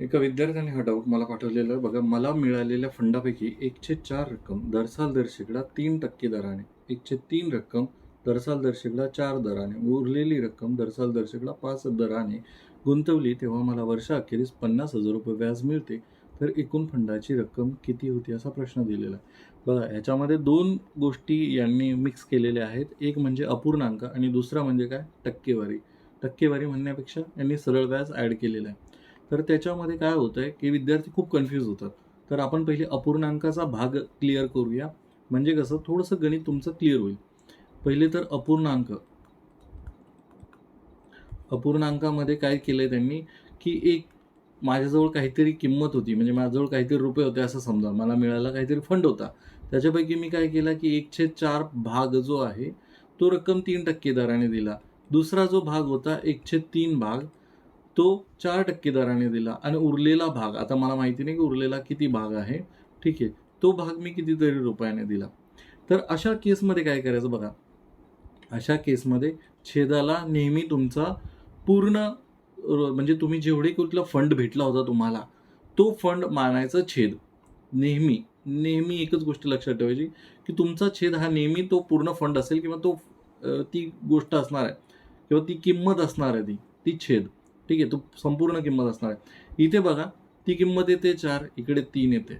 एका विद्यार्थ्याने हा डाऊट मला पाठवलेला. बघा मला मिळालेल्या फंडापैकी एकशे चार रक्कम दरसाल दर शेकडा तीन टक्के दराने एकशे तीन रक्कम दरसाल दर शेकडा चार दराने उरलेली रक्कम दरसाल दर शेकडा पाच दराने गुंतवली. तेव्हा मला वर्षाअखेरीस पन्नास हजार रुपये व्याज मिळते. तर एकूण फंडाची रक्कम किती होती असा प्रश्न दिलेला. आहे बघा ह्याच्यामध्ये दोन गोष्टी यांनी मिक्स केलेल्या आहेत. एक म्हणजे अपूर्णांक आणि दुसरा म्हणजे काय? टक्केवारी. टक्केवारी म्हणण्यापेक्षा यांनी सरळ व्याज ॲड केलेलं आहे. तर त्याच्यामध्ये काय होतं आहे की विद्यार्थी खूप कन्फ्यूज होतात. तर आपण पहिले अपूर्णांकाचा भाग क्लिअर करूया. म्हणजे कसं? थोडंसं गणित तुमचं क्लिअर होईल. पहिले तर अपूर्णांक. अपूर्णांकामध्ये काय केलं आहे त्यांनी? की एक माझ्याजवळ काहीतरी किंमत होती. म्हणजे माझ्याजवळ काहीतरी रुपये होते असं समजा. मला मिळाला काहीतरी फंड होता. त्याच्यापैकी मी काय केला की एकशे चार भाग जो आहे तो रक्कम तीन टक्के दराने दिला. दुसरा जो भाग होता एकशे तीन भाग. तो चार टक्के दराने दिला आणि उरलेला भाग आता मला माहिती नाही की उरलेला किती भाग आहे ठीक आहे तो भाग मी कितीतरी रुपयाने दिला. तर अशा केसमध्ये काय करायचं बघा. अशा केसमध्ये छेदाला नेहमी तुमचा पूर्ण म्हणजे तुम्ही जेवढे कुठला फंड भेटला होता तुम्हाला तो फंड मानायचा छेद. नेहमी नेहमी एकच गोष्ट लक्षात ठेवायची की तुमचा छेद हा नेहमी तो पूर्ण फंड असेल किंवा तो ती गोष्ट असणार आहे किंवा ती किंमत असणार आहे ती ती छेद. ठीक आहे तो संपूर्ण किंमत असणार आहे. इथे बघा ती किंमत येते चार इकडे तीन येते.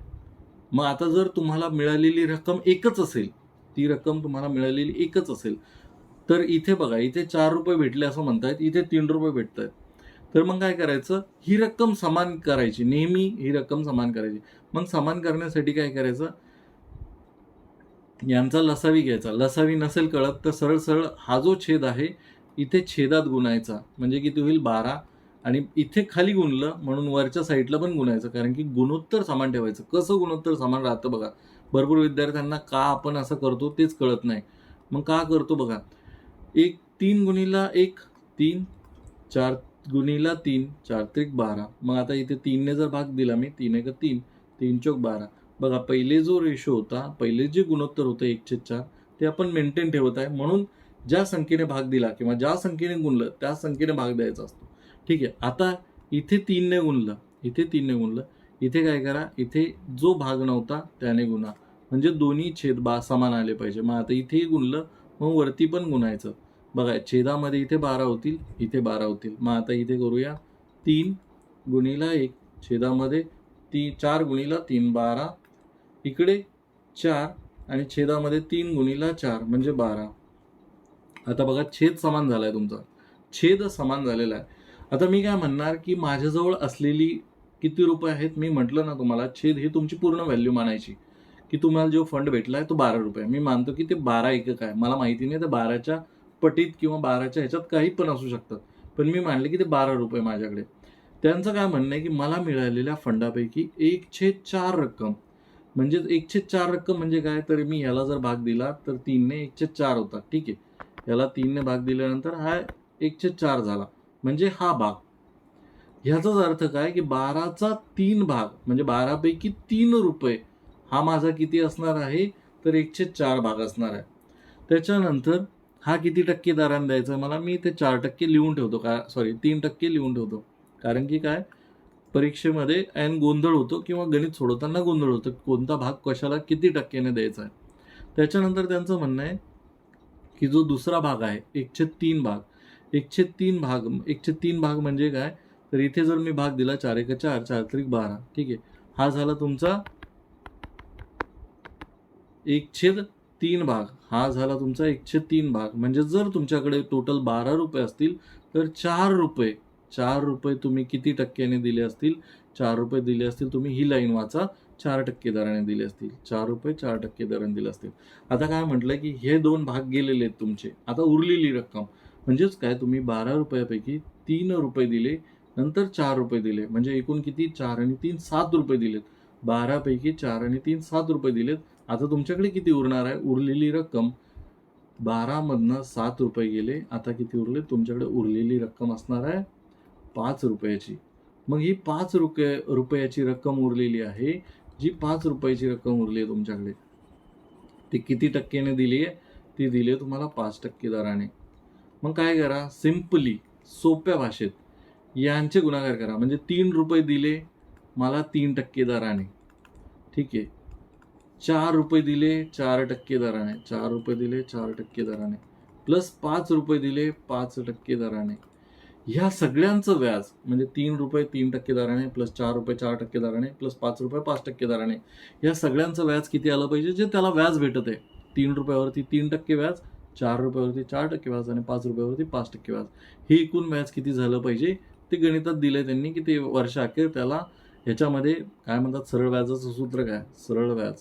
मग आता जर तुम्हाला मिळालेली रक्कम एकच असेल ती रक्कम तुम्हाला मिळालेली एकच असेल तर इथे बघा इथे चार रुपये भेटले असं म्हणतायत इथे तीन रुपये भेटत आहेत तर मग काय करायचं? ही रक्कम समान करायची नेहमी ही रक्कम समान करायची. मग समान करण्यासाठी काय करायचं? यांचा लसावी घ्यायचा. लसावी नसेल कळत तर सरळ सरळ हा जो छेद आहे इथे छेदात गुणायचा. म्हणजे किती होईल? बारा. आणि इथे खाली गुणलं म्हणून वरच्या साईडला पण गुणायचं. कारण की गुणोत्तर समान ठेवायचं. कसं गुणोत्तर समान राहतं बघा. भरपूर विद्यार्थ्यांना का आपण असं करतो तेच कळत नाही. मग का करतो बघा. एक तीन गुणीला एक तीन चार गुणीला तीन चार त्रिक बारा. मग आता इथे तीनने जर भाग दिला मी तीन एक तीन तीन चौक बारा. बघा पहिले जो रेशो होता पहिले जे गुणोत्तर होतं एकशे चार ते आपण मेंटेन ठेवत आहे. म्हणून ज्या संख्येने भाग दिला किंवा ज्या संख्येने गुणलं त्या संख्येने भाग द्यायचा असतो. ठीक आहे. आता इथे तीनने गुणलं. इथे तीनने गुणलं. इथे काय करा? इथे जो भाग नव्हता त्याने गुणा. म्हणजे दोन्ही छेद बा समान आले पाहिजे. मग आता इथेही गुणलं मग वरती पण गुणायचं. बघा छेदामध्ये इथे बारा होतील इथे बारा होतील. मग आता इथे करूया. तीन गुणीला एक छेदामध्ये ती चार गुणीला तीन बारा. इकडे चार आणि छेदामध्ये तीन गुणीला चार म्हणजे बारा. आता बघा छेद समान झाला आहे तुमचा. छेद समान झालेला आहे. आता मी काय म्हणणार की माझ्याजवळ असलेली किती रुपये आहेत मी म्हटलं ना तुम्हाला छेद ही तुमची पूर्ण व्हॅल्यू मानायची. की तुम्हाला जो फंड भेटला आहे तो बारा रुपये. मी मानतो की ते बारा एकक आहे. मला माहिती नाही तर बाराच्या पटीत किंवा बाराच्या ह्याच्यात काही पण असू शकतं. पण मी मानले की ते बारा रुपये माझ्याकडे. त्यांचं काय म्हणणं आहे की मला मिळालेल्या फंडापैकी एकशे चार रक्कम म्हणजे एकशे चार रक्कम म्हणजे काय? तर मी ह्याला जर भाग दिला तर तीनने एकशे चार होता. ठीक आहे. याला तीनने भाग दिल्यानंतर हा एकशे चार झाला. म्हणजे हा भाग. ह्याचाच अर्थ काय की बाराचा तीन भाग म्हणजे बारापैकी तीन रुपये हा माझा किती असणार आहे? तर एकशे चार भाग असणार आहे. त्याच्यानंतर हा किती टक्के दराने द्यायचा आहे? मला मी ते चार टक्के लिहून ठेवतो का सॉरी तीन टक्के लिहून ठेवतो. कारण की काय? परीक्षेमध्ये ऐन गोंधळ होतो किंवा गणित सोडवताना गोंधळ होतो. कोणता भाग कशाला किती टक्क्याने द्यायचा आहे? त्याच्यानंतर त्यांचं म्हणणं आहे की जो दुसरा भाग आहे एकशे तीन भाग एकशे तीन भाग एकशे तीन भाग म्हणजे काय? तर इथे जर मी भाग दिला चार एक चार चार त्रिक बारा ठीक आहे. हा झाला तुमचा एकशे तीन भाग. हा झाला तुमचा एकशे तीन भाग. म्हणजे जर तुमच्याकडे टोटल बारा रुपये असतील तर चार रुपये चार रुपये तुम्ही किती टक्क्याने दिले असतील? चार रुपये दिले असतील तुम्ही ही लाईन वाचा. चार टक्के दराने दिले असतील. चार रुपये चार टक्के दराने दिले असतील. आता काय म्हटलं की हे दोन भाग गेलेले आहेत तुमचे. आता उरलेली रक्कम. म्हणजेच काय? तुम्ही बारा रुपयापैकी तीन रुपये दिले नंतर चार रुपये दिले. म्हणजे एकूण किती? चार आणि तीन सात रुपये दिलेत. बारापैकी चार आणि तीन सात रुपये दिलेत. आता तुमच्याकडे किती उरणार आहे? उरलेली रक्कम. बारामधनं सात रुपये गेले. आता किती उरले? तुमच्याकडे उरलेली रक्कम असणार आहे पाच रुपयाची. मग ही पाच रुपये रुपयाची रक्कम उरलेली आहे. जी पाच रुपयाची रक्कम उरली आहे तुमच्याकडे ती किती टक्क्याने दिली आहे? ती दिली आहे तुम्हाला पाच टक्के दराने. मग काय करा? सिम्पली सोप्या भाषेत यांचे गुणाकार करा. म्हणजे तीन रुपये दिले मला तीन टक्के दराने. ठीक आहे? चार रुपये दिले चार टक्के दराने. चार रुपये दिले चार टक्के दराने. प्लस पाच रुपये दिले पाच टक्के दराने. ह्या सगळ्यांचं व्याज म्हणजे तीन रुपये तीन टक्के दराने प्लस चार रुपये चार टक्के दराने प्लस पाच रुपये पाच टक्के दराने. या सगळ्यांचं व्याज किती आलं पाहिजे? जे त्याला व्याज भेटत आहे तीन रुपयावरती तीन टक्के व्याज चार रुपयावरती चार टक्के व्याज आणि पाच रुपयावरती पाच टक्के व्याज. हे एकूण व्याज किती झालं पाहिजे? ते गणितात दिलं त्यांनी की ते वर्षाअखेर त्याला ह्याच्यामध्ये काय म्हणतात? सरळ व्याजाचं सूत्र काय? सरळ व्याज.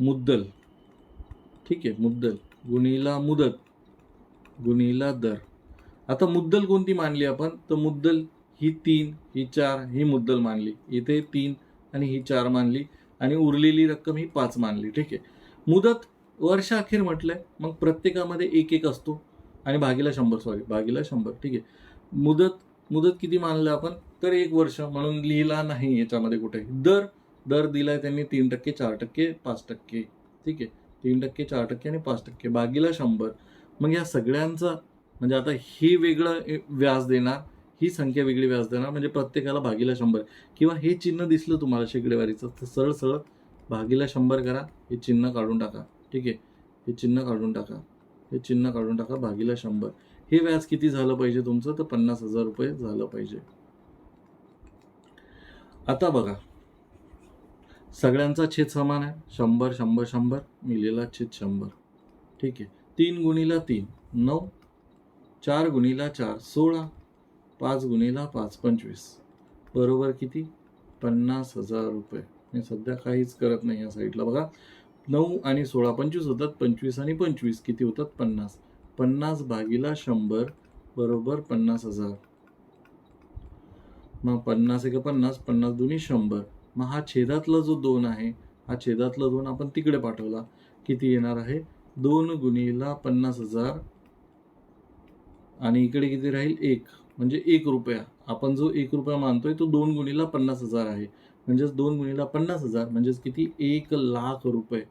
मुद्दल. ठीक आहे मुद्दल. गुणीला मुदत. गुणीला दर. आता मुद्दल कोणती मानली आपण? तर मुद्दल ही तीन ही चार ही मुद्दल मानली. इथे तीन आणि ही चार मानली आणि उरलेली रक्कम ही पाच मानली. ठीक आहे. मुदत वर्ष अखेर म्हटलं म्हटलंय मग प्रत्येकामध्ये एक एक असतो. आणि भागीला शंभर सॉरी भागीला शंभर ठीक आहे. मुदत मुदत किती मानलं आपण? तर एक वर्ष म्हणून लिहिला नाही याच्यामध्ये कुठे दर दर दिलाय त्यांनी तीन टक्के चार टक्के पाच टक्के ठीक आहे. तीन टक्के चार टक्के आणि पाच टक्के. बागीला शंभर. मग या सगळ्यांचा म्हणजे आता हे वेगळं व्याज देणार ही संख्या वेगळी व्याज देणार म्हणजे प्रत्येकाला भागीला शंभर. किंवा हे चिन्ह दिसलं तुम्हाला शेकडेवारीचं तर सरळ सरळ भागीला शंभर करा हे चिन्ह काढून टाका. ठीक आहे. हे चिन्ह काढून टाका. हे चिन्ह काढून टाका भागीला शंभर. हे व्याज किती झालं पाहिजे तुमचं? तर पन्नास हजार रुपये झालं पाहिजे. आता बघा. सगळ्यांचा छेद समान आहे. शंभर शंभर शंभर. मिलेला छेद शंभर. ठीक आहे. तीन गुणीला तीन. नऊ. चार गुणीला चार. सोळा. पाच गुणीला पाच. पंचवीस. बरोबर किती? पन्नास हजार रुपये. मी सध्या काहीच करत नाही या साईडला. बघा. नऊ आणि सोळा पंचवीस होतात पंचवीस आणि पंचवीस. किती होतात? पन्नास. पन्नास भागीला शंभर बरोबर पन्नास हजार. मग पन्नास एक पन्नास पन्नास दोन्ही शंभर. मग हा छेदातला जो दोन आहे हा छेदातला दोन आपण तिकडे पाठवला. किती येणार आहे? दोन गुणीला पन्नास हजार. आणि इकडे किती राहील? एक. म्हणजे एक रुपया. आपण जो एक रुपया मानतोय तो दोन गुणीला पन्नास हजार आहे. म्हणजेच दोन गुणीला पन्नास हजार म्हणजेच किती? एक लाख रुपये.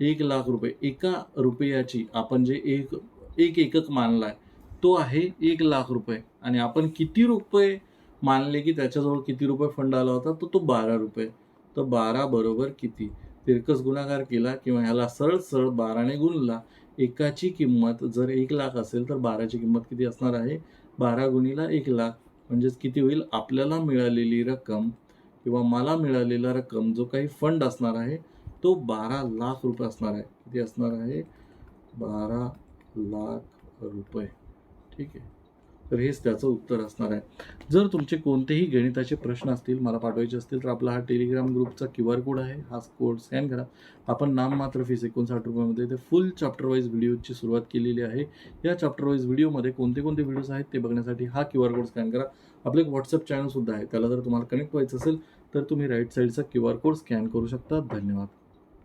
एक लाख रुपये. एका रुपयाची आपण जे एक एक एकक मानला आहे तो आहे एक लाख रुपये. आणि आपण किती रुपये मानले की त्याच्याजवळ किती रुपये फंड आला होता तर तो बारा रुपये. तर बारा बरोबर किती? तिरकस गुणाकार केला किंवा ह्याला सरळ सरळ बाराने गुणला एकाची किंमत जर एक लाख असेल तर बाराची किंमत किती असणार आहे? बारा गुणीला एक लाख. म्हणजेच किती होईल? आपल्याला मिळालेली रक्कम किंवा मला मिळालेला रक्कम जो काही फंड असणार आहे तो बारा लाख रुपये असणार आहे. किती असणार आहे? बारा लाख रुपये. ठीक आहे. तर हेच त्याचं उत्तर असणार आहे. जर तुमचे कोणतेही गणिताचे प्रश्न असतील मला पाठवायचे असतील तर आपला हा टेलिग्राम ग्रुपचा क्यू आर कोड आहे. हा कोड स्कॅन करा. आपण नाम मात्र फीस एकोणसाठ रुपयामध्ये ते फुल चॅप्टर वाईज व्हिडिओची सुरुवात केलेली आहे. या चॅप्टर वाईज व्हिडिओमध्ये कोणते कोणते व्हिडिओज आहेत ते बघण्यासाठी हा क्यू आर कोड स्कॅन करा. आपलं एक व्हॉट्सअप चॅनलसुद्धा आहे. त्याला जर तुम्हाला कनेक्ट व्हायचं असेल तर तुम्ही राईट साईडचा क्यू आर कोड स्कॅन करू शकता. धन्यवाद.